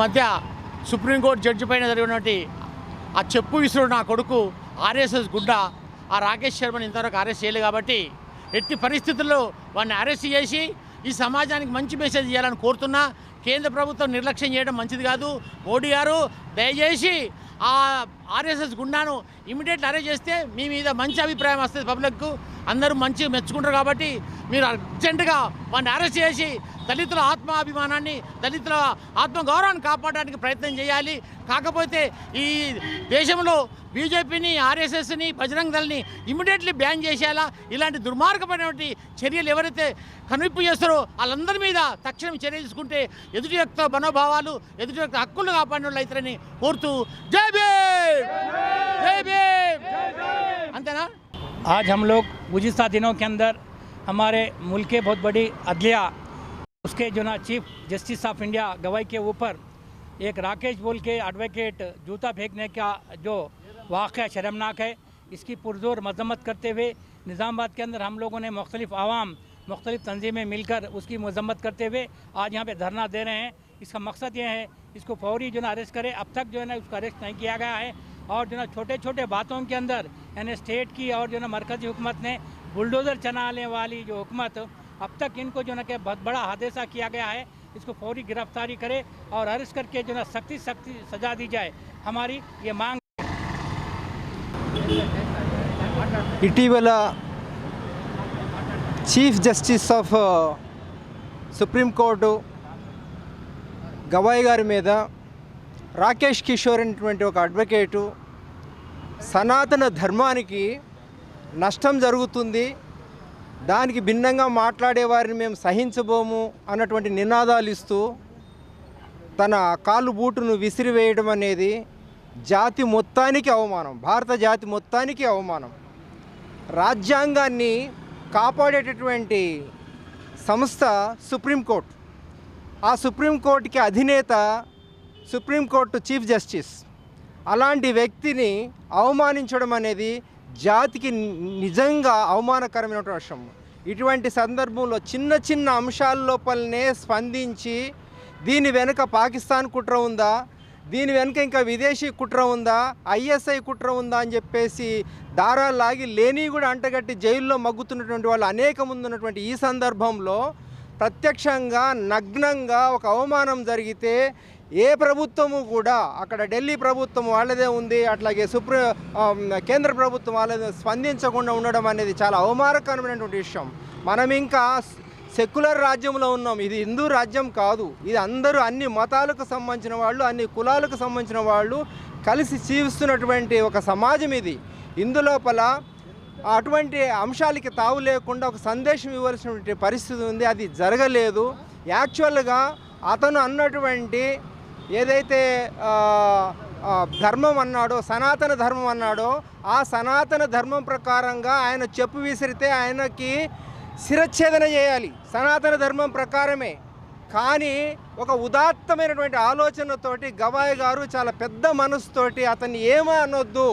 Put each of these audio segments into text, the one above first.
మధ్య supreme court judge పైన జరిగినటువంటి ఆ చెప్పు విసురుడు నా కొడుకు ఆర్ఎస్ఎస్ గుడ్డ ఆ రాకేష్ శర్మని ఇంతవరకు అరెస్ట్ చేయలేదు కాబట్టి ఎట్టి పరిస్థితుల్లో వాడిని అరెస్ట్ చేసి ఈ సమాజానికి మంచి మెసేజ్ ఇవ్వాలని కోరుతున్నా. కేంద్ర ప్రభుత్వం నిర్లక్ష్యం చేయడం మంచిది కాదు. మోడీ గారు దయచేసి ఆ ఆర్ఎస్ఎస్ గుండాను ఇమీడియట్ అరెస్ట్ చేస్తే మీ మీద మంచి అభిప్రాయం వస్తుంది పబ్లిక్కు. అందరూ మంచి మెచ్చుకుంటారు కాబట్టి మీరు అర్జెంటుగా వాడిని అరెస్ట్ చేసి దళితుల ఆత్మాభిమానాన్ని దళితుల ఆత్మగౌరవాన్ని కాపాడడానికి ప్రయత్నం చేయాలి. కాకపోతే ఈ దేశంలో బీజేపీని ఆర్ఎస్ఎస్ని బజరంగ దళని ఇమీడియట్లీ బ్యాన్ చేసేలా ఇలాంటి దుర్మార్గమైనటువంటి చర్యలు ఎవరైతే కనువిప్పు చేస్తారో వాళ్ళందరి మీద తక్షణం చర్య తీసుకుంటే ఎదుటి యొక్క మనోభావాలు ఎదుటి యొక్క హక్కులు కాపాడిన వాళ్ళు అవుతారని కోరుతూ జై భీమ్! आज हम लोग गुजशत दिनों के अंदर हमारे मुल्क के बहुत बड़ी अदलिया, उसके जो ना चीफ जस्टिस ऑफ़ इंडिया गवाही के ऊपर एक राकेश बोल के एडवोकेट जूता फेंकने का जो वाक़ शर्मनाक है, इसकी पुरजोर मजम्मत करते हुए निज़ामबाद के अंदर हम लोगों ने मुख्तलिफ़ आवाम, मुख्तलिफ़ तंजीमें मिलकर उसकी मजम्मत करते हुए आज यहाँ पे धरना दे रहे हैं। इसका मकसद ये है, इसको फौरी जो ना अरेस्ट करे, अब तक जो है ना उसका अरेस्ट नहीं किया गया है। और जो ना छोटे छोटे बातों के अंदर यानी स्टेट की और जो ना मरकज़ी हुकूमत ने बुलडोज़र चलाने वाली जो हुकूमत अब तक इनको जो ना कि बहुत बड़ा हादसा किया गया है इसको फौरी गिरफ्तारी करे और अरेस्ट करके जो ना सख्ती सख्ती सजा दी जाए हमारी ये मांग ఇటీవల chief justice of Supreme Court Gavai గారి మీద రాకేష్ కిషోర్ అనేటువంటి ఒక అడ్వకేటు. సనాతన ధర్మానికి నష్టం జరుగుతుంది. దానికి భిన్నంగా మాట్లాడే వారిని మేము సహించబోము అన్నటువంటి నినాదాలు ఇస్తూ తన కాలు బూటును విసిరివేయడం అనేది జాతి మొత్తానికి అవమానం భారత జాతి మొత్తానికి అవమానం. రాజ్యాంగాన్ని కాపాడేటటువంటి సంస్థ సుప్రీంకోర్టు. ఆ సుప్రీంకోర్టుకి అధినేత సుప్రీంకోర్టు చీఫ్ జస్టిస్. అలాంటి వ్యక్తిని అవమానించడం అనేది జాతికి నిజంగా అవమానకరమైన విషయం ఇటువంటి సందర్భంలో చిన్న చిన్న అంశాల లోపలనే స్పందించి దీని వెనుక పాకిస్తాన్ కుట్ర ఉందా? దీని వెనుక ఇంకా విదేశీ కుట్ర ఉందా? ఐఎస్ఐ కుట్ర ఉందా అని చెప్పేసి దారాలు లాగి లేని కూడా అంటగట్టి జైల్లో మగ్గుతున్నటువంటి వాళ్ళు అనేక మంది ఉన్నటువంటి ఈ సందర్భంలో ప్రత్యక్షంగా నగ్నంగా ఒక అవమానం జరిగితే ఏ ప్రభుత్వము కూడా అక్కడ ఢిల్లీ ప్రభుత్వం వాళ్ళదే ఉంది అట్లాగే సుప్రీ కేంద్ర ప్రభుత్వం వాళ్ళదే స్పందించకుండా ఉండడం అనేది చాలా అవమానకరమైనటువంటి విషయం. మనం ఇంకా సెక్యులర్ రాజ్యంలో ఉన్నాం. ఇది హిందూ రాజ్యం కాదు. ఇది అందరూ అన్ని మతాలకు సంబంధించిన వాళ్ళు అన్ని కులాలకు సంబంధించిన వాళ్ళు కలిసి జీవిస్తున్నటువంటి ఒక సమాజం ఇది. ఇందులోపల అటువంటి అంశాలకి తావు లేకుండా ఒక సందేశం ఇవ్వాల్సినటువంటి పరిస్థితి ఉంది. అది జరగలేదు. యాక్చువల్గా అతను అన్నటువంటి ఏదైతే ధర్మం అన్నాడో సనాతన ధర్మం అన్నాడో ఆ సనాతన ధర్మం ప్రకారంగా ఆయన చెప్పు విసిరితే ఆయనకి శిరచ్ఛేదన చేయాలి. సనాతన ధర్మం ప్రకారమే. కానీ ఒక ఉదాత్తమైనటువంటి ఆలోచనతోటి గవాయి గారు చాలా పెద్ద మనసుతోటి అతన్ని ఏమీ అనొద్దు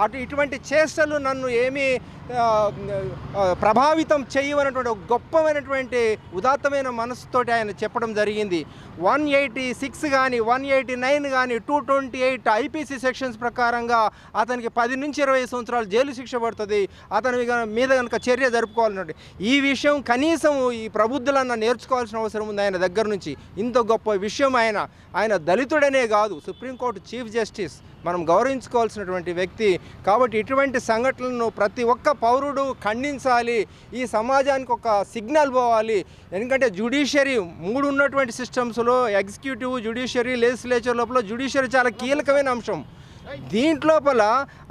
అటు ఇటువంటి చేష్టలు నన్ను ఏమీ ప్రభావితం చేయవనటువంటి ఒక గొప్పమైనటువంటి ఉదాత్తమైన మనసుతోటి ఆయన చెప్పడం జరిగింది. వన్ ఎయిటీ సిక్స్ కానీ వన్ ఎయిటీ నైన్ కానీ two twenty eight IPC sections ప్రకారంగా అతనికి పది నుంచి ఇరవై సంవత్సరాలు జైలు శిక్ష పడుతుంది. అతని మీద కనుక చర్య జరుపుకోవాలన్నట్టు ఈ విషయం కనీసం ఈ ప్రబుద్ధులన్న నేర్చుకోవాల్సిన అవసరం ఉంది ఆయన దగ్గర నుంచి. ఇంత గొప్ప విషయం ఆయన ఆయన దళితుడనే కాదు సుప్రీంకోర్టు చీఫ్ జస్టిస్. మనం గౌరవించుకోవాల్సినటువంటి వ్యక్తి. కాబట్టి ఇటువంటి సంఘటనలను ప్రతి ఒక్క పౌరుడు ఖండించాలి ఈ సమాజానికి ఒక సిగ్నల్ పోవాలి. ఎందుకంటే జ్యుడిషియరీ మూడు ఉన్నటువంటి సిస్టమ్స్లో ఎగ్జిక్యూటివ్ జ్యుడిషియరీ లెజిస్లేచర్ లోపల జ్యుడిషియరీ చాలా కీలకమైన అంశం. దీంట్లోపల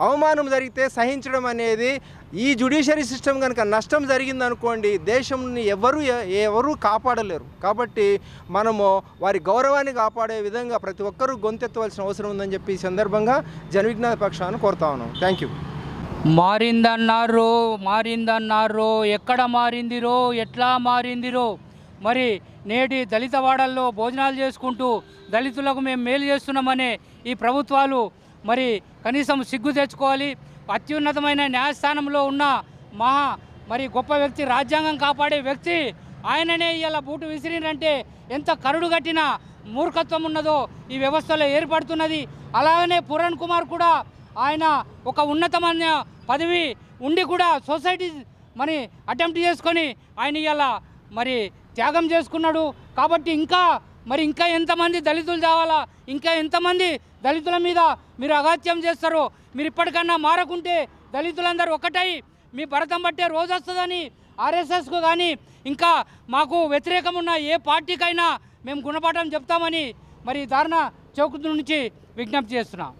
అవమానం జరిగితే సహించడం అనేది ఈ జ్యుడిషియరీ సిస్టమ్ కనుక నష్టం జరిగిందనుకోండి దేశంని ఎవరు ఎవరు కాపాడలేరు. కాబట్టి మనము వారి గౌరవాన్ని కాపాడే విధంగా ప్రతి ఒక్కరూ గొంతెత్తవలసిన అవసరం ఉందని చెప్పి ఈ సందర్భంగా జనవిజ్ఞాన పక్షాన్ని కోరుతా ఉన్నాం. థ్యాంక్ యూ మారిందన్నారు మారిందన్నారు. ఎక్కడ మారిందిరో ఎట్లా మారిందిరో. మరి నేటి దళిత వాడల్లో భోజనాలు చేసుకుంటూ దళితులకు మేము మేలు చేస్తున్నామనే ఈ ప్రభుత్వాలు మరి కనీసం సిగ్గు తెచ్చుకోవాలి. అత్యున్నతమైన న్యాయస్థానంలో ఉన్న మహా మరి గొప్ప వ్యక్తి రాజ్యాంగం కాపాడే వ్యక్తి ఆయననే ఇలా బూటు విసిరినంటే ఎంత కరుడు కట్టిన మూర్ఖత్వం ఉన్నదో ఈ వ్యవస్థలో ఏర్పడుతున్నది. అలాగనే పురణ్ కుమార్ కూడా ఆయన ఒక ఉన్నతమైన పదవి ఉండి కూడా సొసైటీ మరి అటెంప్ట్ చేసుకొని ఆయన ఇలా మరి త్యాగం చేసుకున్నాడు. కాబట్టి ఇంకా మరి ఇంకా ఎంతమంది దళితులు చావాలా ఇంకా ఎంతమంది దళితుల మీద మీరు అగాత్యం చేస్తారో? మీరు ఇప్పటికన్నా మారకుంటే దళితులందరూ ఒకటై మీ భరతం పట్టే రోజు వస్తుందని ఆర్ఎస్ఎస్కు కానీ ఇంకా మాకు వ్యతిరేకం ఉన్న ఏ పార్టీకైనా మేము గుణపాఠం చెప్తామని మరి ధారణ చౌక్ నుంచి విజ్ఞప్తి చేస్తున్నాం.